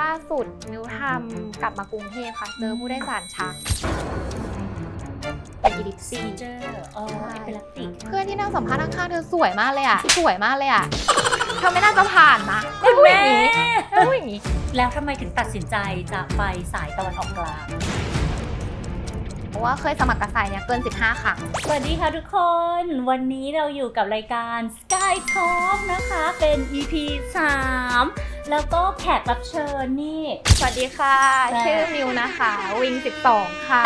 ล่าสุดมิวทำกลับมากรุงเทพค่ะ เจอผู้โดยสารชักเป็นอีลิปซีซีเจอร์อ๋อเอเปลักติกเพื่อนที่นั่งสัมภาษณ์ข้างๆเธอสวยมากเลยอะ สวยมากเลยอะเธอไม่น่าจะผ่านนะคุณแม่พูดอย่างนี้ แล้วทำไมถึงตัดสินใจจะไปสายตะวันออกกลางเพราะว่าเคยสมัครกระสายเนี่ยเกิน 15 ครั้ง สวัสดีค่ะทุกคน วันนี้เราอยู่กับรายการ Sky Talk นะคะ เป็น EP 3 แล้วก็แขกรับเชิญนี่ สวัสดีค่ะค่ะชื่อมิวนะคะ วิง 12 ค่ะ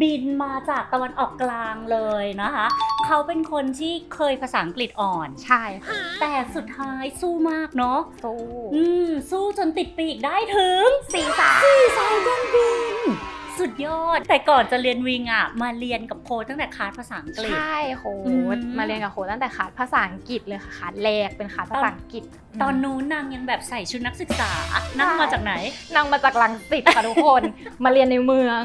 บินมาจากตะวันออกกลางเลยนะคะ เขาเป็นคนที่เคยภาษาอังกฤษอ่อน ใช่ค่ะแต่สุดท้ายสู้มากเนาะสู้อืม สู้จนติดปีกได้ถึง สีสาสี่สายการบิน สุดยอด แต่ก่อนจะเรียนวิงอะ มาเรียนกับโค้ชตั้งแต่คลาสภาษาอังกฤษ ใช่โค้อืดมมาเรียนกับโค้ดตั้งแต่คัดภาษาอังกฤษเลยค่ะคัดแรกเป็นคัดภาษาอังกฤษ ตอนนู้นนางยังแบบใส่ชุดนักศึกษา นั่งมาจากไหน นางมาจากลังสิตค่ะทุกคน มาเรียนในเมือง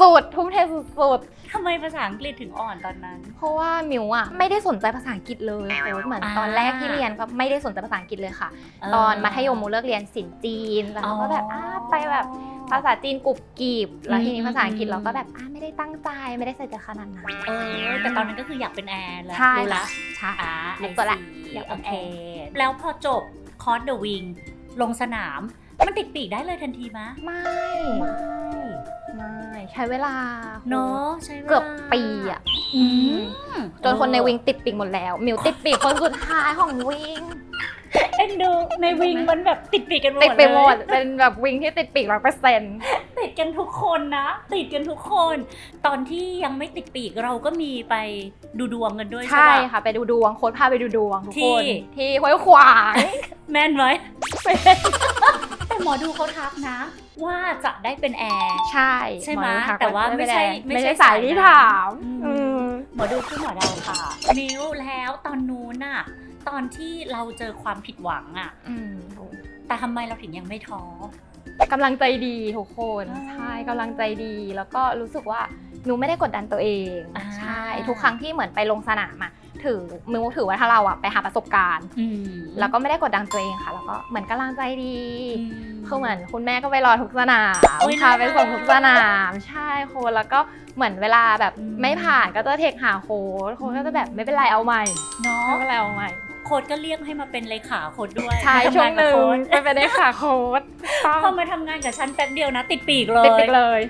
สุดๆทุ่มเทสุดทำไมภาษาอังกฤษถึงอ่อนตอนนั้นๆเพราะว่ามิวอะไม่ได้สนใจภาษาอังกฤษเลยโค้ดเหมือนอ่าตอนแรกที่เรียนก็ไม่ได้สนใจภาษาอังกฤษเลยค่ะ ตอนมัธยมมูเลิกเรียนศิลป์จีนแล้วเราก็แบบอ่าไปแบบ ภาษาจีนกรุบกริบแล้วทีนี้ภาษาอังกฤษเราก็แบบอ่าไม่ได้ตั้งใจไม่ได้ใส่ใจขนาดนั้นเออแต่ตอนนั้นก็คืออยากเป็นแอร์แล้วใช่รู้ละใช่อ่ารู้ตัวละไออยากเป็โอนเคแอร์แล้วพอจบคอร์สเดอะวิงลงสนามมันติดปีกได้เลยทันทีมะไม่ไม่ไม่ใช้เวลาเนาะใช่วลาเกือบปีอะอืมจนคนในวิงติดปีกหมดแล้ว มิวติดปีกคนสุดท้ายของวิง เอ็นดูในวิงมันแบบติดปีกกันหมดติดไปหมด เลยเป็นแบบวิงที่ติดปีกร้อยเปอร์เซ็นต์ ติดกันทุกคนนะ ติดกันทุกคน ตอนที่ยังไม่ติดปีกเราก็มีไปดูดวงกันด้วยใช่ใช่ปะ ค่ะ ไปดูดวงโค้ดพาไปดูดวงทุกที่ คนที่ห้วยขวางแม่นไหม แต่หมอดูเขาทักนะ ว่าจะได้เป็นแอร์ ใช่ใช่ไหมอดูทักแต่ว่าไม่ใช่ไม่ไม่ใช่ใช่สายที่สายนั้นถามอืม อืมหมอดูคือหมอดาวค่ะมิวแล้วตอนนู้นน่ะ ตอนที่เราเจอความผิดหวังอะอืมแต่ทำไมเราถึงยังไม่ท้อกำลังใจดีทุกคนอ่าใช่กำลังใจดีแล้วก็รู้สึกว่าหนูไม่ได้กดดันตัวเองอ่าใช่ทุกครั้งที่เหมือนไปลงสนามอะถือมิวถือว่าถ้าเราอะไปหาประสบการณ์อืมแล้วก็ไม่ได้กดดันตัวเองค่ะ แล้วก็เหมือนกำลังใจดีอืมคือเหมือนคุณแม่ก็ไปรอทุกสนามโอ้ยพาน่ารักไปส่งทุกสนามใช่โคนแล้วก็เหมือนเวลาแบบอืมไม่ผ่านก็จะเทคหาโค้ดโค้ดก็จะแบบไม่เป็นไรเอาใหม่เนาะไม่เป็นไรเอาใหม่ โค้ดก็เรียกให้มาเป็นเลขาโค้ดด้วยใช่มาทำช่วงงาหนึ่งกับโค้ดไปเป็นได้ค่ะโค้ดต้องพอมาทำงานกับฉันแป๊บเดียวนะ ติดปีกเลยติดติดเลย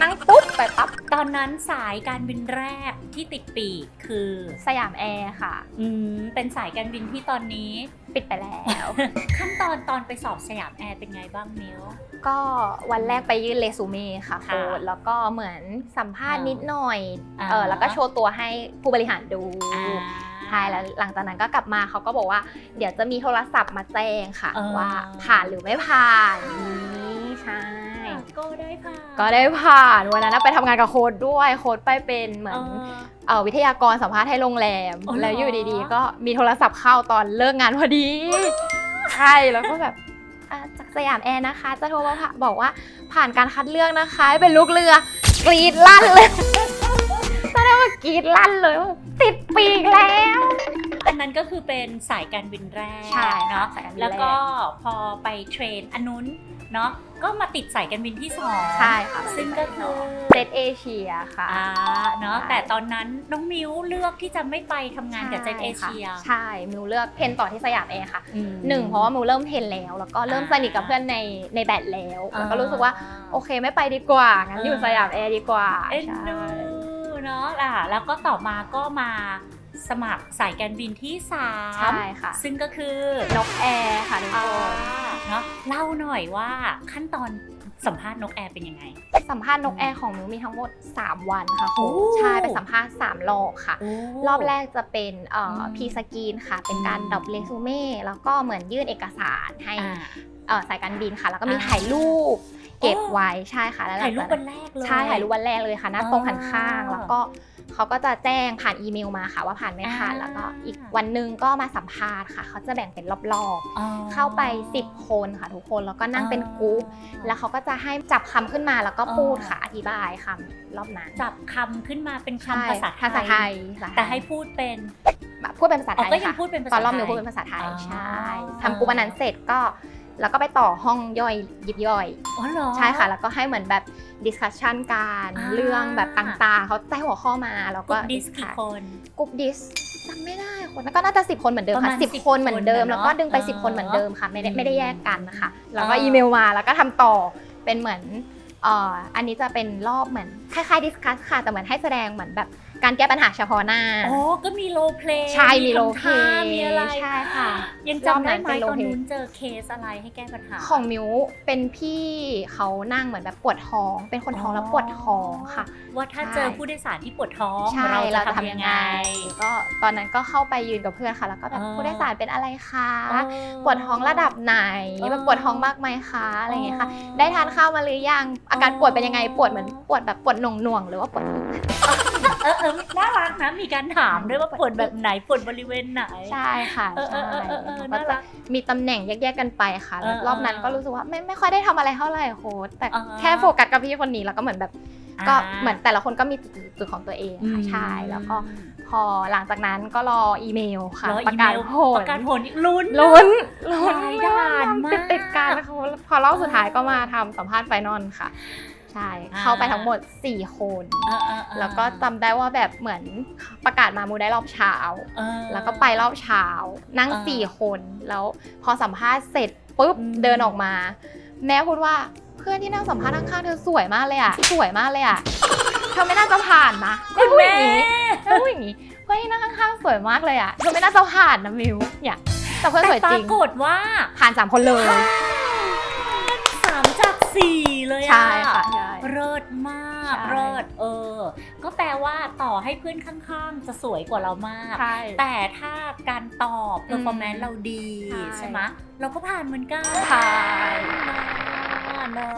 นั่งปุ๊บไปปั๊บตอนนั้นสายการบินแรกที่ติดปีกคือสยามแอร์ค่ะ อืมเป็นสายการบินที่ตอนนี้ปิดไปแล้ว ขั้นตอนตอนไปสอบสยามแอร์เป็นไงบ้างมิวก็วันแรกไปยื่นเรซูเม่ค่ะค่ะโค้ดแล้วก็เหมือนสัมภาษณ์อ่านินิดหน่อยอ่าเออแล้วก็โชว์ตัวให้ผู้บริหารดูอ่า ใช่แล้วหลังจากนั้นก็กลับมาเขาก็บอกว่า เดี๋ยวจะมีโทรศัพท์มาแจ้งค่ะเออว่าผ่านหรือไม่ผ่านนี้ใช่ก็ได้ผ่าน ก็ได้ผ่านวันนั้นนะไปทำงานกับโค้ดด้วยโค้ดไปเป็นเหมือนเออเอ่อวิทยากรสัมภาษณ์ให้โรงแรมอ๋อเหรอแล้วอยู่ดีๆ ก็มีโทรศัพท์เข้าตอนเลิกงานพอดีใช่แล้วก็แบบอะจากสยามแอร์นะคะ จะโทรมาบอกว่าผ่านการคัดเลือกนะคะให้เป็นลูกเรือกรีดลั่นเลย ตอนนั้นว่ากรีดลั่นเลยว่าติดปีกแล้ว อันนั้นก็คือเป็นสายการบินแรกใช่ค่ะเนาะสายการบินแรก แล้วก็พอไปเทรนอันนู้นเนาะก็มาติดสายการบินที่สองใช่ค่ะซึ่งก็คือเซตเอเชียค่ะ อ่าเนาะใช่ แต่ตอนนั้นน้องมิวเลือกที่จะไม่ไปทำงานกับเจนเอเชีย ใช่มิวเลือกเทรนต่อที่สยามแอร์ค่ะอืมหนึ่งเพราะว่ามิวเริ่มเทรนแล้ว แล้วก็เริ่มอ่าสนิทกับเพื่อนในในแบดแล้วแล้วก็อ่ารู้สึกว่า โอเคไม่ไปดีกว่างั้นอยู่เออสยามแอร์ดีกว่าเอ็นใช่ ดู เนาะอะแล้วก็ต่อมาก็มาสมัครสายการบินที่สามใช่ค่ะ ซึ่งก็คือนกแอร์ค่ะทุกอ่าคนเนาะเล่าหน่อยว่าขั้นตอนสัมภาษณ์นกแอร์เป็นยังไง สัมภาษณ์นกแอร์ของมิวมีทั้งหมด 3 วันค่ะโอ้คุณใช่ไปสัมภาษณ์ 3 รอบค่ะ รอบแรกจะเป็นเอ่ออืมพีสกรีนค่ะ เป็นการอืมดรอปเรซูเม่แล้วก็เหมือนยื่นเอกสารให้อ่าเอ่อสายการบินค่ะ แล้วก็มีอ่าถ่ายรูป เก็บโอ้ไว้ใช่ค่ะแล้วหลัถ่ายงรูจาปกวันั้นนแรกเลยใช่ถ่ายรูปวันแรกเลยค่ะหน้าตรงหันข้างอ่าแล้วก็เขาก็จะแจ้งผ่านอีเมลมาค่ะว่าผ่านไม่ผ่านอ่าแล้วก็อีกวันหนึ่งก็มาสัมภาษณ์ค่ะ เขาจะแบ่งเป็นรอบอ๋อๆเข้าไป 10 คนค่ะทุกคนแล้วก็นั่งเป็นกรุ๊ปแล้วเขาก็จะให้จับคำขึ้นมาแล้วก็พูดค่ะอธิบายคำรอบนั้นจับคำขึ้นมาเป็นใช่คำภาษาภาษาไทยภาษาไทยแต่ให้พูดเป็นแบบพูดเป็นภาษาอ๋ไทอยก็ยังค่ะพูดเป็นภาตษาอนรอบหนึ่งไทยพูดเป็นภาษาไทยอ๋อใช่ทำกลุ่มอันนั้นเสร็จก็ แล้วก็ไปต่อห้องย่อยยิบย่อย อ๋อเหรอ ใช่ค่ะ แล้วก็ให้เหมือนแบบดิสคัชชันการอ่า เรื่องแบบต่างๆ เขาใต้หัวข้อมาแล้วกก็ลุ่มดิสกี่ discuss คนกลุ่มดิสจำไม่ได้คนแล้วก็น่าจะสิบคนเหมือนเดิมประมาค่ะณสิบ10 คนเหมือนเดิม คนแล้วก็เนอะดึงไปเออสิบคนเหมือนเดิมค่ะ ไม่ได้อืมไม่ได้แยกกันนะคะแล้วก็เอออี อีเมลมาแล้วก็ทำต่อเป็นเหมือนเอ่ออันนี้จะเป็นรอบเหมือนคล้ายๆดิสคัสค่ะแต่เหมือนให้แสดงเหมือนแบบ การแก้ปัญหาเฉพาะหน้า อ๋อ ก็มีโรลเพลย์ใช่มีโรลคำเพลท่าย์มีอะไรใช่ค่ะยังจำได้ไหมรอบนั้นเป็นตอน role play นู้นเจอเคสอะไรให้แก้ปัญหา ของมิวเป็นพี่เขานั่งเหมือนแบบปวดท้อง เป็นคนท้องแล้วปวดท้องค่ะ ว่าถ้าใช่เจอผู้โดยสารที่ปวดท้องใช่เราจะเราจะทำทำยัยังงไงไง ก็ตอนนั้นก็เข้าไปยืนกับเพื่อนค่ะ แล้วก็แบบเออผู้โดยสารเป็นอะไรคะเออปวดท้องระดับไหนเออแบบปวดท้องมากไหมคะอะไรอย่างเงี้ยค่ะอ๋อได้ทานข้าวมาหรือยังอาการอ๋อปวดเป็นยังไงปวดเหมือนปวดแบบปวดหน่วงหน่วงๆหรือว่าปวด เออเออน่ารักนะ มีการถามด้วยว่าปวดแบบไหนปวดบริเวณไหน ใช่ค่ะเออเอใช่อเออเออเออน่าจะรัก มีตำแหน่งแยกๆกันไปค่ะแล้วรอบนั้นก็รู้สึกว่าไม่ไม่ค่อยได้ทำอะไรเท่าไหร่โค้ดแต่อ่า แค่โฟกัสกับพี่คนนี้แล้วก็เหมือนแบบ ก็เหมือนแต่ละคนก็มีจุดจุดของตัวเองค่ะใช่แล้วก็พอหลังจากนั้นก็รออีเมลค่ะ รอประกาศอีเมลผลประกาศผลลุ้น ลุ้นลุ้นหลายด่านมาก ติดติดๆกันนะคะพอรอบสุดท้ายก็มาทำสัมภาษณ์ไฟนอลค่ะ ใช่อ่าเข้าไปทั้งหมด 4 คนเออเออเออแล้วก็จำได้ว่าแบบเหมือนประกาศมามูได้รอบเช้าเออแล้วก็ไปรอบเช้า นั่งเออ4คน แล้วพอสัมภาษณ์เสร็จปุ๊บอืมเดินออกมา แม่พูดว่าเพื่อนที่นั่งสัมภาษณ์ข้างๆเธอสวยมากเลยอะ สวยมากเลยอะเธอไม่น่าจะผ่านนะคุณพูดแม่อย่างนี้ถ้าพูดอย่างนี้เพื่อนที่นั่งข้างๆสวยมากเลยอะเธอไม่น่าจะผ่านนะมิวเนี่ยแต่เพื่อนสวยปจราริงกฏว่าผ่านสามคนเลยสามจาก สี่เลยอะใช่ค่ะใช่ เลิศมากใช่ เลิศเออ ก็แปลว่าต่อให้เพื่อนข้างๆ จะสวยกว่าเรามาก ใช่ แต่ถ้าการตอบเพอร์ฟอร์แมนอืซ์มเราดีใช่ ใช่ไหมเราก็ผ่านเหมือนกันใช่เนอ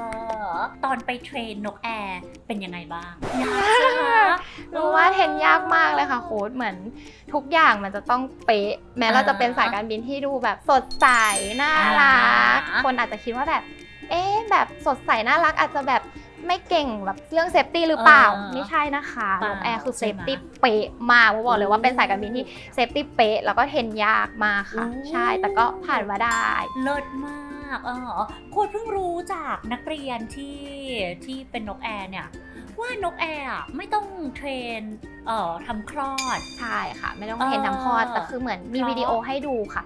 ะตอนไปเทรนนกแอร์เป็นยังไงบ้างยากใช่ไหม รู้ว่าเทรนยากมากเลยค่ะโค้ดเหมือนทุกอย่างมันจะต้องเป๊ะ แม้เราจะเป็นสายการบินที่ดูแบบสดใสน่ารัก อ่า คนอาจจะคิดว่าแบบ เอ๊ะแบบสดใสน่ารักอาจจะแบบไม่เก่งแบบเรื่องเซฟตี้หรือเปล่าไม่ใช่นะคะเปนล่ากแอร์คือใช่เซไหมฟตี้เป๊ะมากบอกเลยว่าเป็นสายการบินที่เซฟตี้เป๊ะแล้วก็เทรนยากมากค่ะโอ้ใช่แต่ก็ผ่านมาได้ เลิศมากเออโค้ดเพิ่งรู้จากนักเรียนที่ที่เป็นนกแอร์เนี่ย ว่านกแอร์อะไม่ต้องเทรนเอ่อทำคลอด ใช่ค่ะ ไม่ต้องเออเห็นทำคลอดแต่คือเหมือนมีเพราะวิดีโอให้ดูค่ะ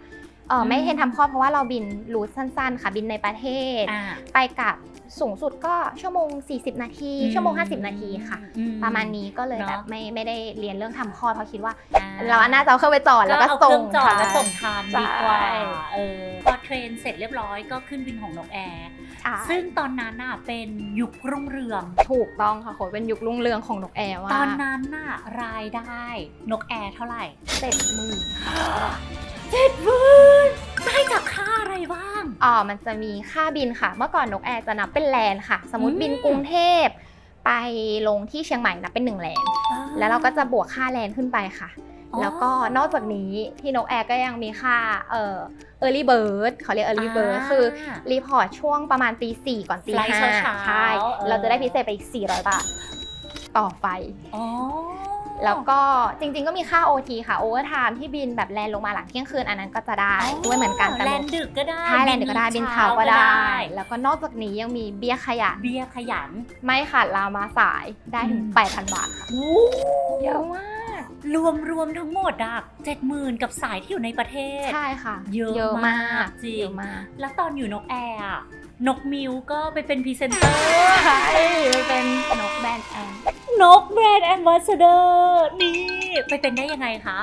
เอออมไม่เห็นทำคลอดเพราะว่าเราบินรูทสั้นๆ ค่ะบินในประเทศ อ่าไปกับสูงสุดก็ชั่วโมง 40 นาที ชั่วโมง 50 นาทีค่ะ อื ประมาณนี้ก็เลยเนอะ แบบไม่ไม่ได้เรียนเรื่องทำคลอดเพราะคิดว่า อ่เราน่าจะเอาเครื่องไปจอดแล้วก็เอาส่เคงรื่องจอดแล้วค่ะส่งทานใช่ ดีกว่าเออพอเทรนเสร็จเรียบร้อยก็ขึ้นบินของนกแอร์ใช่ซึ่งตอนนั้นน่ะเป็นยุครุ่งเรือง ถูกต้องค่ะโหเป็นยุครุ่งเรืองของนกแอร์ว่าตอนนั้นน่ะรายได้นกแอร์เท่าไหร่เจ็ดหมื่นค่ะเจ็ดหมื่นได้จากค่า อะไรบ้างอ๋อมันจะมีค่าบินค่ะ เมื่อก่อนนกแอร์จะนับเป็นแลนค่ะ สมมติอืมบินกรุงเทพไปลงที่เชียงใหม่นับเป็นหนึ่งแลนแล้วเราก็จะบวกค่าแลนขึ้นไปค่ะอ๋อแล้วก็นอกจากนี้ที่นกแอร์ก็ยังมีค่าเอ่อ early bird เขาเรียก early bird คือรีพอร์ตช่วงประมาณตีสี่ก่อนตีไฟล์ห้าเช้าๆใช่เออเราจะได้พิเศษไปอีก 400 บาท ต่อไฟอ๋อ แล้วก็จริงๆก็มีค่า OT ค่ะ overtime ที่บินแบบแลนลงมาหลังเที่ยงคืนอันนั้นก็จะได้ด้วยเหมือนกันแต่แลนดึกก็ได้ใช่แลนดึกก็ได้บินเช้าก็ได้ แล้วก็นอกจากนี้ยังมีเบี้ยขยันเบี้ยขยัน ไม่ขาดลามาสายได้ถึงอืม8,000 บาทค่ะโอ้เยอะมากรวมรวมทั้งหมดอะเจ็ดหมื่นกับสายที่อยู่ในประเทศ ใช่ค่ะ เยอะเยอะมามากกจริงเยอะมาก แล้วตอนอยู่นกแอร์อะนกมิวก็ไปเป็นพรีเซนเตอร์ใช่ไปเป็นนกแบนแอน นกแบรนด์แอมบาสเดอร์นี่ไปเป็นได้ยังไงคะ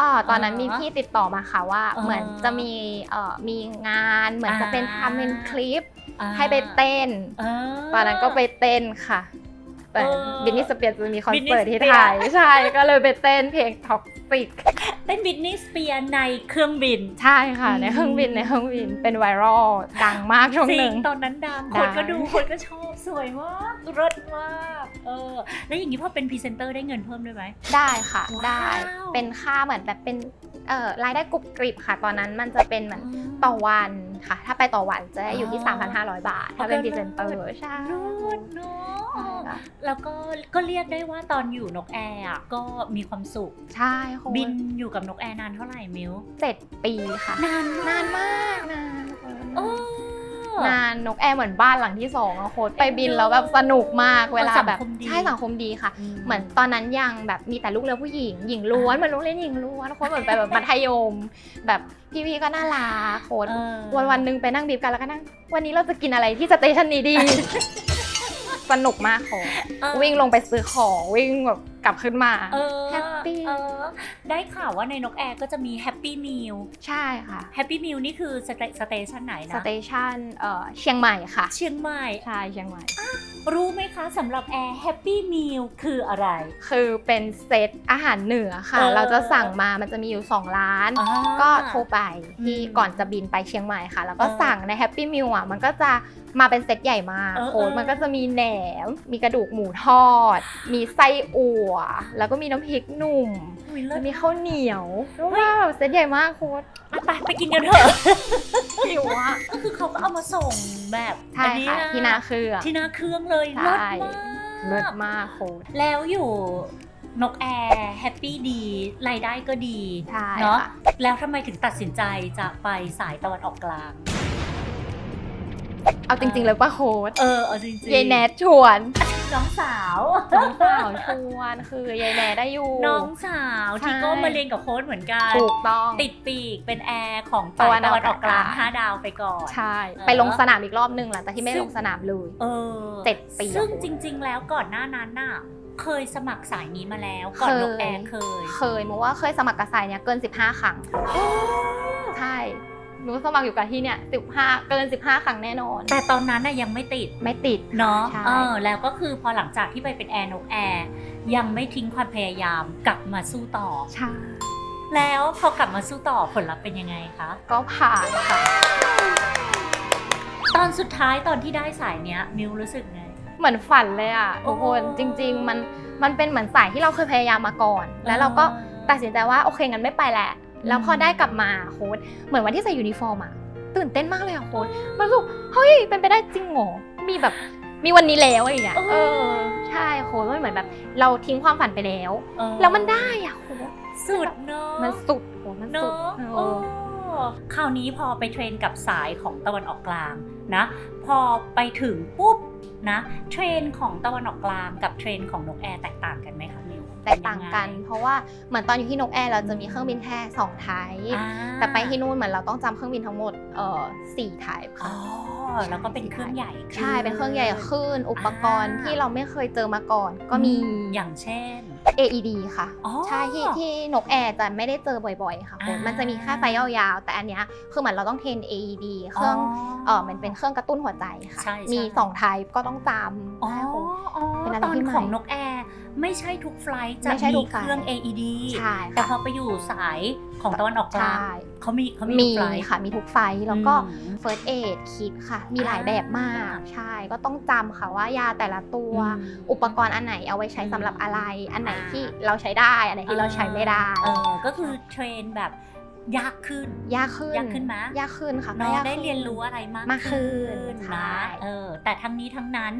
อ๋อตอนนั้นอ๋อมีพี่ติดต่อมาค่ะว่าอ๋อเหมือนจะมีเอ่อมีงานเหมือนจะเป็นอ่า ทำเป็นคลิปอ่าให้ไปเต้นาตอนนั้นก็ไปเต้นค่ะ แต่เออบินนี่สเปียร์จะมีคอนเสิร์ต Britney ที่ Spears ไทยใช่ก็เลยไปเต้นเพลงท็อกซิกเต้นบิทนี่สเปียร์ในเครื่องบิน ใช่ค่ะ อืม ในเครื่องบินในเครื่องบินเป็นไวรัลดังมากช่วงจริหนึ่งงตอนนั้นดังดัคนงก็ดูคนก็ชอบสวยมากรสมากเออแล้วอย่างนี้พอเป็นพรีเซนเตอร์ได้เงินเพิ่มด้วยไหม ได้ค่ะ ว้าว ได้เป็นค่าเหมือนแบบเป็นเอ่อรายได้กรุบกริบค่ะ ตอนนั้นมันจะเป็นเหมือนต่อวัน ค่ะ ถ้าไปต่อวันจะได้อยู่ที่อ๋อ3,500 บาท ถ้าเป็นพรีเซนเตอร์ใช่รูดเนาใช่ะค่ะแล้วก็ก็เรียกได้ว่าตอนอยู่นกแอร์อะก็มีความสุข ใช่คุณบินอยู่กับนกแอร์นานเท่าไหร่มิวเจ็ดปีค่ะ นานนานมากนานโอ้ นานนกแอร์เหมือนบ้านหลังที่สองอะโค้ดไปบินแล้วแบบสนุกมากเวลาแบบสังคมดีใช่สังคมดีค่ะ เหมือนตอนนั้นยังแบบมีแต่ลูกเรือผู้หญิงหญิงล้วนเหมือนโรงเรียนหญิงล้วนโค้ดเหมือนไปแบบมัธยม แบบพี่ๆก็น่ารักโค้ดเออวันวันๆหนึงไปนั่งบีบกันแล้วก็นั่ง วันนี้เราจะกินอะไรที่สเตชันนี้ดีสนุกมากโค้ดเออวิ่งลงไปซื้อของวิ่งแบบ กลับขึ้นมา เออแฮปปี้ เออได้ข่าวว่าในนกแอร์ก็จะมีแฮปปี้มิลใช่ค่ะแฮปปี้มิลนี่คือสเตสเตชันไหนสนะ เตชันเอ่อเชียงใหม่ค่ะเชียงใหม่ ใช่เชียงใหม่ รู้ไหมคะสำหรับแอร์แฮปปี้มิลคืออะไร คือเป็นเซตอาหารเหนือค่ะ เออเราจะสั่งมามันจะมีอยู่ 2 ร้าน อ่าก็โทรไปที่อืมก่อนจะบินไปเชียงใหม่ค่ะ แล้วก็เออสั่งในแฮปปี้มิลอะมันก็จะมาเป็นเซตใหญ่มากเออโค้ดเออ มันก็จะมีแหนม มีกระดูกหมูทอด มีไส้อั่ว แล้วก็มีน้ำพริกหนุ่มอุ๊ยเลิมัศนมีข้าวเหนียวรู้ว่าแบบเซตใหญ่มากโค้ดอะไปไปกินกันเถอะ หิวอะ ก็คือเขาก็เอามาส่งแบบใช่อันนี้ค่ะอะที่นาเครือ ที่หนาเครื่องเลยใช่ เลิศมากเลิศมากโค้ดแล้วอยู่นกแอร์แฮปปี้ดีรายได้ก็ดีใช่เนาะค่ะ แล้วทำไมถึงตัดสินใจจะไปสายตะวันออกกลาง เอาจริงๆเลยป่ะโค้ดเออเอาจริงๆ ยายแนทชวน น้องสาว น้องสาวชวนคือยายแนทได้อยู่ น้องสาวใช่ที่ก็มาเรียนกับโค้ดเหมือนกัน ถูกต้อง ติดปีกเป็นแอร์ของตะสาวัยนตะออกวันออกกลางกลางห้าดาวไปก่อน ใช่เออไปลงสนามอีกรอบหนึ่งหลังจากที่ไม่ได้ลงสนามเลย เออเจ็ดปี ซึ่งอะโค้ดจริง ๆ แล้วก่อนหน้านั้นน่ะเคยสมัครสายนี้มาแล้วก่อนเคยนกแอร์เคย เคยมาว่าเคยสมัครกับสายเนี้ยเกิน 15 ครั้ง ใช่ หนูสมัครอยู่กับที่เนี่ย15เกิน 15 ครั้งแน่นอน แต่ตอนนั้นน่ะยังไม่ติดไม่ติด เนาะใช่ เออแล้วก็คือพอหลังจากที่ไปเป็นแอร์นกแอร์ยังไม่ทิ้งความพยายามกลับมาสู้ต่อ ใช่แล้วพอกลับมาสู้ต่อผลลัพธ์เป็นยังไงคะก็ผ่านค่ะ ตอนสุดท้ายตอนที่ได้สายเนี้ยมิวรู้สึกไง เหมือนฝันเลยอะทุกคนโอ้ จริง ๆ มันมันเป็นเหมือนสายที่เราเคยพยายามมาก่อน แล้วเราก็ตัดสินใจว่าโอเคงั้นไม่ไปแหละ แล้วพอได้กลับมาโค้ดเหมือนวันที่ใส่ยูนิฟอร์มอะตื่นเต้นมากเลยอะโค้ดมันรู้สึกเฮ้ยเป็นไปได้จริงเหรอมีแบบมีวันนี้แล้วอะไรอย่างเงี้ยเออเออใช่โค้ดมันเหมือนแบบ เราทิ้งความฝันไปแล้วเออแล้วมันได้อะโค้ดสุดเนาะมันสุดโค้ดมันสุดเนาะเอเอออคราวนี้พอไปเทรนกับสายของตะวันออกกลางนะ พอไปถึงปุ๊บนะเทรนของตะวันออกกลางกับเทรนของนกแอร์แตกต่างกันไหมคะมิว แตกต่างกัน เพราะว่าเหมือนตอนอยู่ที่นกแอร์เราจะมีเครื่องบินแค่สองไทยอ่าแต่ไปที่นู่นเหมือนเราต้องจำเครื่องบินทั้งหมดเอ่อสี่ไทยอ๋ค่ะอแล้วก็เป็นเครื่องใหญ่ขึ้นใช่เป็นเครื่องใหญ่ขึ้น อุปกรณ์อ่าที่เราไม่เคยเจอมาก่อน ก็มีอย่างเช่น AED ค่ะ อ๋อ ใช่ที่ที่นกแอร์จะไม่ได้เจอบ่อยๆ ค่ะคุณอ่ามั มันจะมีแค่ไฟยาวๆ แต่อันเนี้ยคือเหมือนเราต้องเทรน AED เครื่องเออมันเป็นเครื่องกระตุ้นหัวใจค่ะ ใช่ใช่มีสองไทป์ก็ต้องจำอ๋อใช่คุณอ๋อเป็นอะไรตอนที่ใหม่ของนกแอร์ไม่ใช่ทุกไฟลท์จะไม่ใช่ทุมีกไฟลท์เครื่อง AED ใช่แต่พอค่ะไปอยู่สาย ของตะวันออกกลางใช่เขามีเขามีมีทุกไฟลท์ค่ะ มีทุกไฟท์แล้วก็อืม First Aid คิดค่ะ มีหลายแบบมากอ่าใช่ ก็ต้องจำค่ะว่ายาแต่ละตัวอืมอุปกรณ์อันไหนเอาไว้ใช้สำหรับอะไร อันไหนอ่าที่เราใช้ได้ อันไหนที่เราใช้ไม่ได้เออก็คือเทรนแบบยากขึ้น ยากขึ้น ยากขึ้นไหมยากขึ้นค่ะเนาะยากได้ขึ้เรียนรู้อะไรมากมากขึ้นนะใช่เออ แต่ทั้งนี้ทั้งนั้น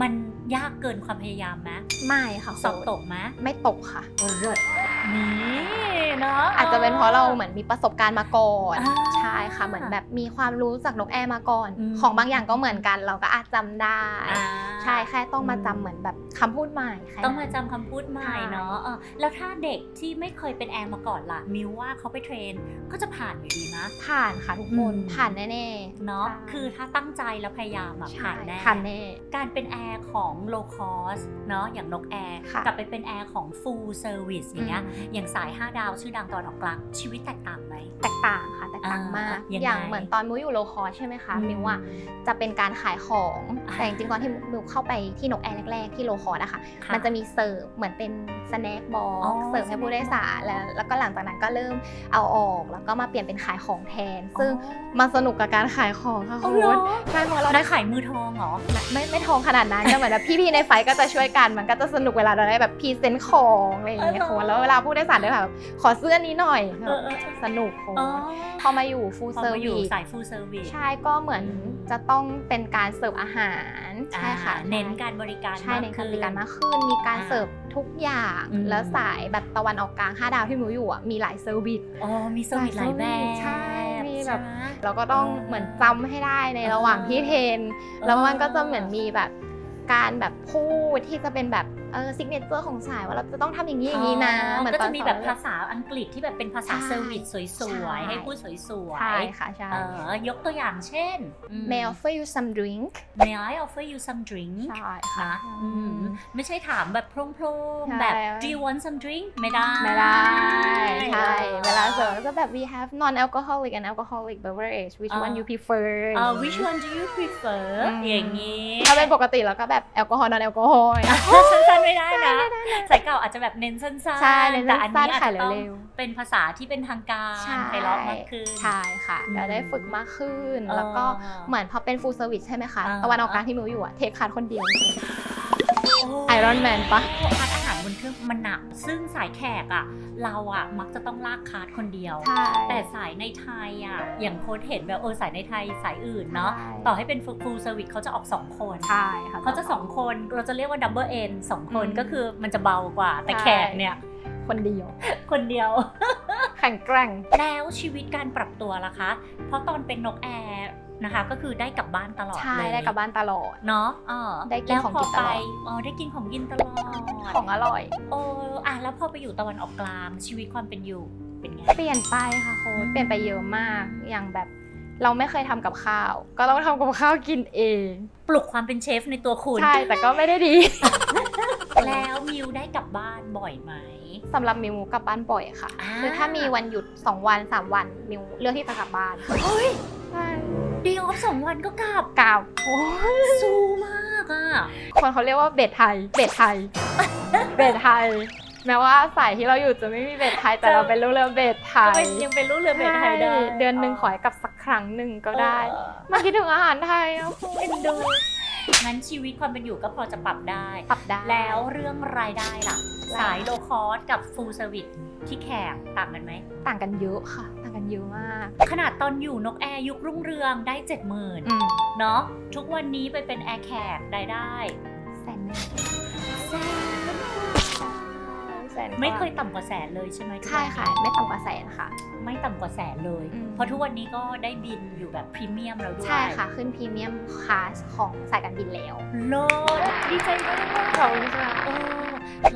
มันยากเกินความพยายามไหมไม่ค่ะ สอบตกไหมไม่ตกค่ะเลิศนี่ เนาะอาจจะเป็นเพราะเราเหมือนมีประสบการณ์มาก่อนอ่าใช่ค่ะเหมือนแบบมีความรู้จากนกแอร์มาก่อนอืมของบางอย่างก็เหมือนกัน เราก็อาจจำได้อ่าใช่แค่ต้องมาจำอืมเหมือนแบบคำพูดใหม่แค่ต้องมานั้นจำคำพูดใหม่ใช่เนาะเออแล้วถ้าเด็กที่ไม่เคยเป็นแอร์มาก่อนล่ะมิวว่าเขาไปเทรนก็จะผ่านอยู่ดีนะผ่านค่ะทุกคนอืมผ่านแน่ๆเนาะใช่คือถ้าตั้งใจแล้วพยายามอะใช่ผ่านแน่ผ่านแน่การเป็นแอร์ของ low cost เนาะอย่างนกแอร์ค่ะกลับไปเป็นแอร์ของ full service อย่างเงี้ยอืมอย่างสาย 5 ดาวชื่ออดังตอนออกกลางชีวิตแตกต่างไหม แตกต่างค่ะแตกต่างมาก อ่ายังไงอย่างเหมือนตอนมิวอยู่โลคอสใช่ไหมคะมิวอะจะเป็นการขายของอ่า แต่จริงๆตอนที่มิวเข้าไปที่นกแอร์แรกๆที่โลคอสอะค่ะค่ะมันจะมีเสิร์ฟเหมือนเป็นสแน็คบออ๋ลอเสิร์ฟให้ผู้โดยสารแล้วแล้วก็หลังจากนั้นก็เริ่มเอาออกแล้วก็มาเปลี่ยนเป็นขายของแทน ซึ่งมันสนุกกับการขายของค่ะอ๋อคุณเหรอใช่เพราะเราเราได้ได้ขายมือทองเหรอไม่ไม่ไม่ทองขนาดนั้นก็เหมือนแบบพี่ๆในไฟท์ก็จะช่วยกันมันก็จะสนุกเวลาเราได้แบบพรีเซนต์ของอะไรอย่างเงี้ยอ๋อคุณแล้วเวลาผู้โดยสารได้แบบขอเสื้อนี้หน่อยเออเออเออ สนุกคุณอ๋อพอมาอยู่ฟูลพอเซอร์มาอยู่วิสสาย full service ใช่ก็เหมือนอืมจะต้องเป็นการเสิร์ฟอาหารใช่ค่ะอ่าเน้นการบริการใช่มากเน้นการขึ้ บริการมากขึ้น มีการอ่าเสิร์ฟทุกอย่าง อืม แล้วสายแบบตะวันออกกลาง5ดาวที่มิวอยู่อะมีหลายเซอร์วิส อ๋อมีสวิตหลายแบบใช่มีแบบ ใช่ไหม เราก็ต้องเออเหมือนจำให้ได้ในระหว่างที่เทรน แล้วมันก็จะเหมือนมีแบบการแบบพูดที่จะเป็นแบบ เออซิกเนเจอร์ของสายว่าเราจะต้องทำอย่างนี้อย่างนี้นะอ๋อเหมือนก็ตอจะนมีแบบสอนภาษาอังกฤษที่แบบเป็นภาษาใช่เซอร์วิสสวยใช่ๆให้พูดสวยใช่ค่ะใช่ๆเออยกตัวอย่างเช่นอืม May I offer you some drink May I offer you some drink ใช่ค่ะนะอืมไม่ใช่ถามแบบโพร่งใช่ๆแบบ Do you want some drink ไม่ได้ ไม่ได้ ใช่ออเวลาเสิร์ฟก็จะแบบ we have non-alcoholic and alcoholic beverage which อ่า one you prefer เออ which one do you prefer อืมอย่างนี้ ถ้าเป็นปกติเราก็แบบแอลกอฮอล์ non แอลกอฮอล์สั้นๆไม่ได้นะสายเก่าอาจจะแบบเน้นสั้นๆใช่ในแต่อันสั้นนี้อาจๆขายจะต้องเร็วเป็นภาษาที่เป็นทางการๆใช่ไพเราะมากขึ้นใช่ค่ะอืมจะได้ฝึกมากขึ้นเออแล้วก็เหมือนพอเป็น full service ใช่ไหมคะอ่าตะวันออกกลางที่มิวอยู่อะเทคคาร์ดคนเดียวไอรอนแมนปะ คาร์ดอาหารบนเครื่องมันหนัก ซึ่งสายแขกอะเราอะมักจะต้องลากคาร์ดคนเดียวใช่แต่สายในไทยอะอย่างโค้ดเห็นแบบเออสายในไทยสายอื่นเนาะใช่ต่อให้เป็นฟูลเซอร์วิสเขาจะออก 2 คนใช่ค่ะเขาจะ 2 คนเราจะเรียกว่าดับเบิลเอ็นสองคนอืมก็คือมันจะเบากว่าแต่ใช่แขกเนี่ยคนเดียว คนเดียวแข็งแกร่งแล้วชีวิตการปรับตัวล่ะคะ เพราะตอนเป็นนกแอร์ นะคะ ก็คือได้กลับบ้านตลอดใช่เลยได้กลับบ้านตลอด เนาะเออได้กินแล้วของพอกินตไปลอด อ๋อได้กินของกินตลอดของอร่อย โอ้อะแล้วพอไปอยู่ตะวันออกกลางชีวิตความเป็นอยู่เป็นไง เปลี่ยนไปค่ะโค้อืดมเปลี่ยนไปเยอะมากอย่างแบบเราไม่เคยทำกับข้าว ก็ต้องทำกับข้าวกินเอง ปลุกความเป็นเชฟในตัวคุณใช่แต่ก็ไม่ได้ดีแล้วมิวได้กลับบ้านบ่อยไหม สำหรับมิวกลับบ้านบ่อยค่ะ อ่า คือถ้ามีวันหยุด 2 วัน 3 วันมิวเลือกที่จะกลับบ้านเฮ้ยใช่ ดีออฟสองวันก็กลับกลับโอ้ยสู้มากอะ คนเขาเรียกว่าเบ็ดไทย เบ็ดไทย เบ็ดไทย แม้ว่าสายที่เราอยู่จะไม่มีเบ็ดไทยแต่เราเป็นลูกเรือเบ็ดไทก็ยเป็นยังเป็นลูกเรือเบนไทยได้ใช่เดือนหนึ่งขอให้กลับสักครั้งหนึ่งก็ได้ เออมาคิดถึงอาหารไทยอะเอ็นดูงั้นชีวิตความเป็นอยู่ก็พอจะปรับได้ ปรับได้ แล้วเรื่องรายได้ล่ะรายสายโลคอสกับฟูลเซอร์วิสที่แขกต่างกันไหม ต่างกันเยอะค่ะต่าง กันเยอะมาก ขนาดตอนอยู่นกแอร์ยุครุ่งเรืองได้70,000อืมเนาะทุกวันนี้ไปเป็นแอร์แขกได้ได้แสนหนึ่งแสนแสนกว่าไม่เคยต่ำกว่าแสนเลยใช่ไหมทุกใช่วันนี้ค่ะ ไม่ต่ำกว่าแสนค่ะ ไม่ต่ำกว่าแสนเลย อืม เพราะทุกวันนี้ก็ได้บินอยู่แบบพรีเมียมแล้วด้วยใช่ค่ะ ขึ้นพรีเมียมคลาสของสายการบินแล้วโลดดีใจมากขอบคุณค่ะ เออ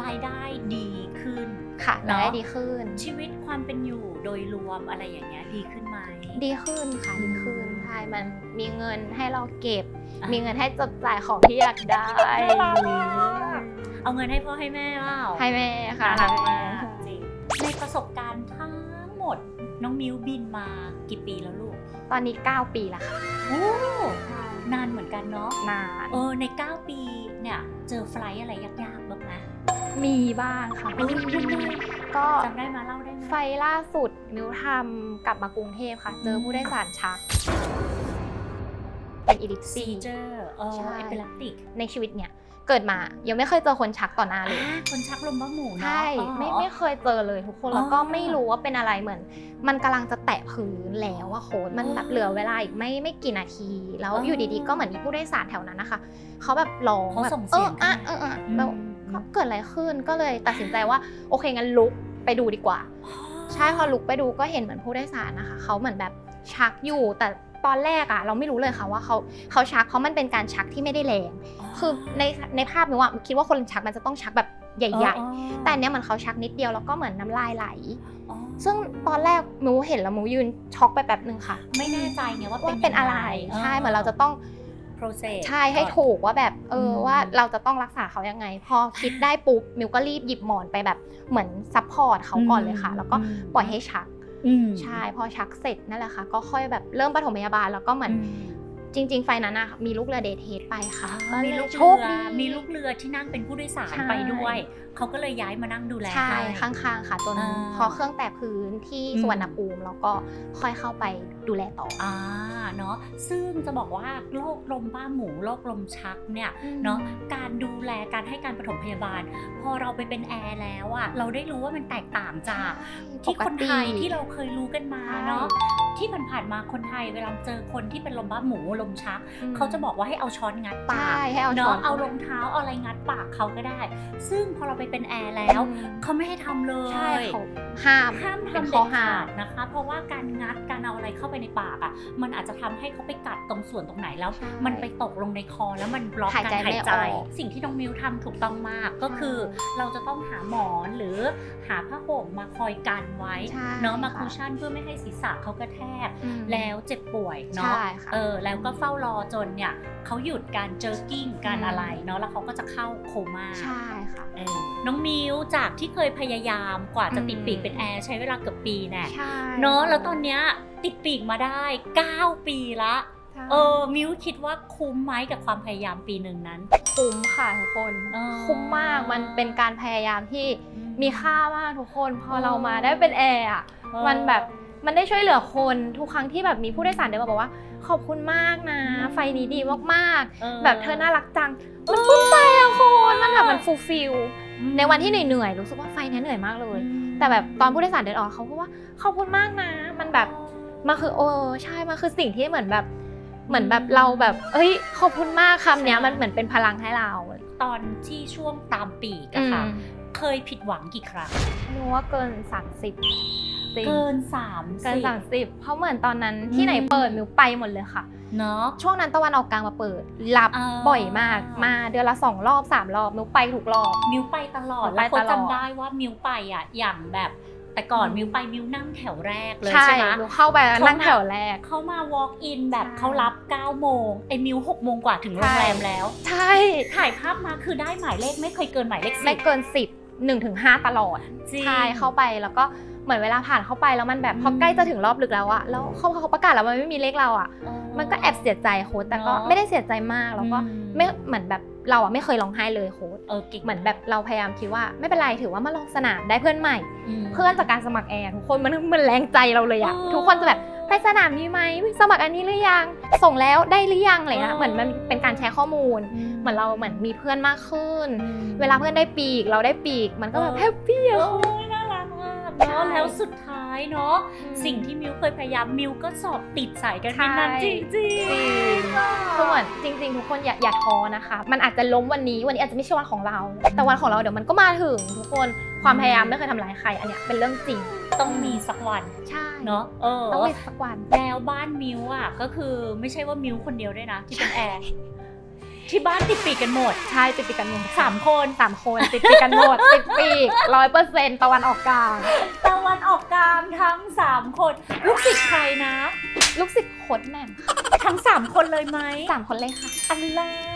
รายได้ดีขึ้น ค่ะเนอะรายได้ดีขึ้น ชีวิตความเป็นอยู่โดยรวมอะไรอย่างเงี้ยดีขึ้นไหมดีขึ้นค่ะดีขึ้นใช่มันมีเงินให้เราเก็บอะมีเงินให้จับจ่ายของที่อยากได้น่ารักเอาเงินให้พ่อให้แม่เปล่าให้แม่ค่ะน่ารักให้มาแม่กจริงในประสบการณ์ทั้งหมดน้องมิวบินมากี่ปีแล้วลูก ตอนนี้ 9 ปีแล้วค่ะโอ้นานเหมือนกันเนาะนานเออใน 9 ปีเนี่ยเจอไฟลท์อะไรยากๆบ้างไห มมีบ้างค่ะเออยังไงก็จำได้มาเล่าได้ไหมไฟล่าสุดมิวทำกลับมากรุงเทพค่ะ เจอผู้โดยสารชัก เป็นอีลิปซีซีเจอร์เออใช่เอพิเลปติกในชีวิตเนี่ย เกิดมายังไม่เคยเจอคนชักต่อหน้าเลยอ่าคนชักลมบ้าหมูเนาะใช่ อ๋อ ไม่ไม่เคยเจอเลยทุกคน อ๋อแล้วก็ไม่รู้ว่าเป็นอะไรเหมือน มันกำลังจะแตะพื้นแล้วว่าโค้ดมันแบบเหลือเวลาอีกไม่ไม่กี่นาที แล้วอ๋อออยู่ดีๆ ก็เหมือนมีผู้โดยสารแถวนั้นนะคะ เขาแบบร้องเขาแบบส่งเสียงอออะขึ้นมา เอออะอืมแล้วก็ เกิดอะไรขึ้นก็เลยตัดสินใจว่าโอเคงั้นลุกไปดูดีกว่า ใช่พอลุกไปดูก็เห็นเหมือนผู้โดยสารนะคะเขาเหมือนแบบชักอยู่แต่ตอนแรกอะเราไม่รู้เลยค่ะว่าเขาเขาชักเพราะมันเป็นการชักที่ไม่ได้แรง คือในในภาพมิวอะคิดว่าคนชักมันจะต้องชักแบบใหญ่อ๋อๆแต่อันเนี้ยเหมือนเขาชักนิดเดียวแล้วก็เหมือนน้ำลายไหลอ๋อซึ่งตอนแรกมิวเห็นแล้วมิวยืนช็อกไปแป๊บหนึ่งค่ะ ไม่แน่ใจไงว่าว่าเป็นอะไรยังไงใช่เหมือนเราจะต้อง process ใช่ให้ก่อนถูกว่าแบบเอออมว่าเราจะต้องรักษาเขายังไง พอคิดได้ปุ๊บมิวก็รีบหยิบหมอนไปแบบเหมือนซัพพอร์ตเขาก่อนเลยค่ะ แล้วก็ปล่อยให้ชักอืมใช่พอชักเสร็จนั่นแหละค่ะ ก็ค่อยแบบเริ่มปฐมพยาบาลแล้วก็เหมือนอืม จริง ๆ ไฟนั้นนะมีลูกเรือเดทเทสไปค่ะอ่ามีลูกโชเรืคอดี มีลูกเรือที่นั่งเป็นผู้โดยสารใช่ ไปด้วย เขาก็เลยย้ายมานั่งดูแลใช่ให้ ข้างๆค่ะจนอ่าพอเครื่องแตะพื้นที่อืม สุวรรณภูมิแล้วก็ค่อยเข้าไปดูแลต่ออ่าเนาะซึ่งจะบอกว่าโรคลมบ้าหมูโรคลมชักเนี่ยเนาะการดูแลการให้การปฐมพยาบาล พอเราไปเป็นแอร์แล้วอะเราได้รู้ว่ามันแตกต่างจากที่คนไทยที่เราเคยรู้กันมาใช่ เนาะที่ผ่านๆมาคนไทยเวลาเจอคนที่เป็นลมบ้าหมูลมชักอืมเขาจะบอกว่าให้เอาช้อนงัดปาใช่กให้เอาช้เนาะอนเอารองเท้าเอาอะไรงัดปากเขาก็ได้ ซึ่งพอเราไปเป็นแอร์แล้วอืมเขาไม่ให้ทำเลยใช่เขาห้ามห้ามเป็นทำข้เด็อดห้าขามดนะคะ เพราะว่าการงัดการเอาอะไรเข้าไปในปากอะมันอาจจะทำให้เขาไปกัดตรงส่วนตรงไหนแล้วใช่มันไปตกลงในคอแล้วมันบล็อกหายการใจหายใจไม่ออกสิ่งที่น้องมิวทำถูกต้องมากก็คือเราจะต้องหาหมอนหรือหาผ้าห่มมาคอยกันไว้ใช่เนาะมาค่ะคูชั่นเพื่อไม่ให้ศีรษะเขากระแทกอืมแล้วเจ็บป่วยเนาะใช่ค่ะเออแล้วก็เฝ้ารอจนเนี่ยเขาหยุดการเจอกิ้งการอืมอะไรเนาะแล้วเขาก็จะเข้าโคม่าใช่ค่ะเออน้องมิวจากที่เคยพยายามกว่าจะติดอืมปีกเป็นแอร์ใช้เวลาเกือบปีแน่ใช่เนาะแล้วตอนเนี้ยติดปีกมาได้ 9 ปีละใช่เออมิวคิดว่าคุ้มไหมกับความพยายามปีหนึ่งนั้น คุ้มค่ะทุกคนอ๋อคุ้มมากมันเป็นการพยายามที่มีค่ามากทุกคน พอเรามาได้เป็นแอร์อะเออมันแบบมันได้ช่วยเหลือคนทุกครั้งที่แบบมีผู้โดยสารเดินมาบอกว่า ขอบคุณมากนะอืมไฟนี้ดีมากออๆแบบเธอน่ารักจัง มันปลื้มใจอะคุณมันแบบมันฟูลฟิลอืมในวันที่เหนื่อยๆรู้สึกว่าไฟเนี้ยเหนื่อยมากเลยอืมแต่แบบตอนผู้โดยสารเดินออกเขาก็ว่าขอบคุณมากนะ มันแบบมันคือโอ้ใช่มันคือสิ่งที่เหมือนแบบเหมือนแบบเราแบบ เอ้ย ขอบคุณมากคำเนี้ยใช่มันเหมือนเป็นพลังให้เรา ตอนที่ช่วงตามปีกอะค่ะอืมเคยผิดหวังกี่ครั้งนึกว่าเกิน 30 จริงเกินสามเกินสิบสามสิบเพราะเหมือนตอนนั้นที่ไหนอืมเปิดมิวไปหมดเลยค่ะ เนาะช่วงนั้นตะวันออกกลางมาเปิด รับอ่าบ่อยมากมาเดือนละสองรอบสามรอบมิวไปทุกรอบมิวไปตลอดมิวไปแล้วเขาตลอดจำได้ว่ามิวไปอะอย่างแบบแต่ก่อนอืมมิวไปมิวนั่งแถวแรกเลยใช่ใช่ไหมมิวเข้าไปแล้วเขานั่งแถวแรก เขามา walk in แบบใช่เขารับ9โมงไอ้มิว6โมงกว่าถึงโรงแรมแล้ว ใช่ ถ่ายภาพมาคือได้หมายเลขไม่เคยเกินหมายเลขสิไม่บเกินสิบหนึ่งถึงห้าตลอดจริงใช่ เข้าไปแล้วก็ เหมือนเวลาผ่านเข้าไปแล้วมันแบบอืมพอใกล้จะถึงรอบลึกแล้วอะแล้วเขาเขาประกาศแล้วมันไม่มีเลขเราอะเออมันก็แอบเสียใจโค้ดแต่ก็เนอะไม่ได้เสียใจมากแล้วก็อืมไม่เหมือนแบบเราอะไม่เคยร้องไห้เลยโค้ดเออเก่งเหมือนแบบเราพยายามคิดว่าไม่เป็นไรถือว่ามาลองสนามได้เพื่อนใหม่มเพื่อนจากการสมัครแอร์ทุกคนมันมันแรงใจเราเลยอะเออทุกคนจะแบบไปสนามนี้ไหมสมัครอันนี้หรือยัง ส่งแล้วได้หรือยังอะไรเงี้ยเออเหมือนมันเป็นการแชร์ข้อมูล เหมือนเราเหมือนมีเพื่อนมากขึ้นอืมเวลาเพื่อนได้ปีกเราได้ปีก มันก็แบบเออแฮปปี้อะ เนาะใช่แล้วสุดท้ายเนาะสิ่งที่มิวเคยพยายามมิวก็สอบติดสายการบินนั้นใช่จริงๆจริงคือเหมือนจริง ๆ ทุกคนอย่าอย่าท้อนะคะ มันอาจจะล้มวันนี้วันนี้อาจจะไม่ใช่วันของเรา แต่วันของเราเดี๋ยวมันก็มาถึงทุกคนความพยายามไม่เคยทำร้ายใครอันเนี้ยเป็นเรื่องจริงต้องมีสักวันใช่เนาะเออต้องมีสักวันแล้วบ้านมิวอะก็คือไม่ใช่ว่ามิวคนเดียวด้วยนะที่เป็นแอร์ ที่บ้านติดปีกกันหมดใช่ติดปีกกันหมดสามคนสามคนติดปีกกันหมด ติดปีกร้อยเปอร์เซ็นต์ตะวันออกกลางตะวันออกกลางทั้งสามคน ลูกศิษย์ใครนะ ลูกศิษย์โค้ดแหม่มค่ะทั้งสามคนเลยไหมสามคนเลยค่ะอันละ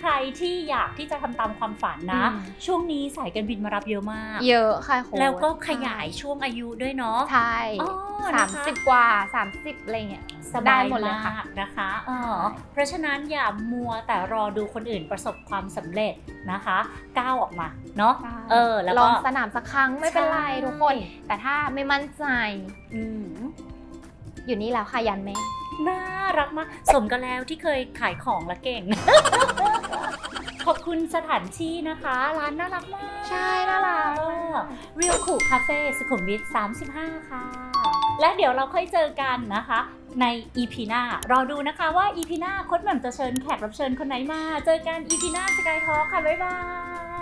ใครที่อยากที่จะทำตามความฝันนะ อืม ช่วงนี้สายการบินมารับเยอะมาก เยอะค่ะโค้ดแล้วก็ขยายช่วงอายุด้วยเนาะใช่อ๋อสามนะคะสิบกว่าสามสิบอะไรเงี้ยสได้บายหมดเลยค่ะมากนะคะเออเพราะฉะนั้นอย่ามัวแต่รอดูคนอื่นประสบความสำเร็จนะคะ ก้าวออกมาเนาะใช่เออแล้วลก็องสนามสักครั้งไม่เป็นไรใช่ ทุกคน แต่ถ้าไม่มั่นใจ อืมอยู่นี่แล้วค่ะยันแม่ น่ารักมากสมกันแล้วที่เคยขายของและเก่ง ขอบคุณสถานที่นะคะ ร้านน่ารักมากใช่น่ารักเรียลคูคาเฟ่สุขุมวิท35 ค่ะ และเดี๋ยวเราค่อยเจอกันนะคะ ใน EP หน้ารอดูนะคะว่า EP หน้าโค้ดแหม่มจะเชิญแขกรับเชิญคนไหนมา เจอกัน EP หน้าสกายทอล์ค่ะ บ๊ายบาย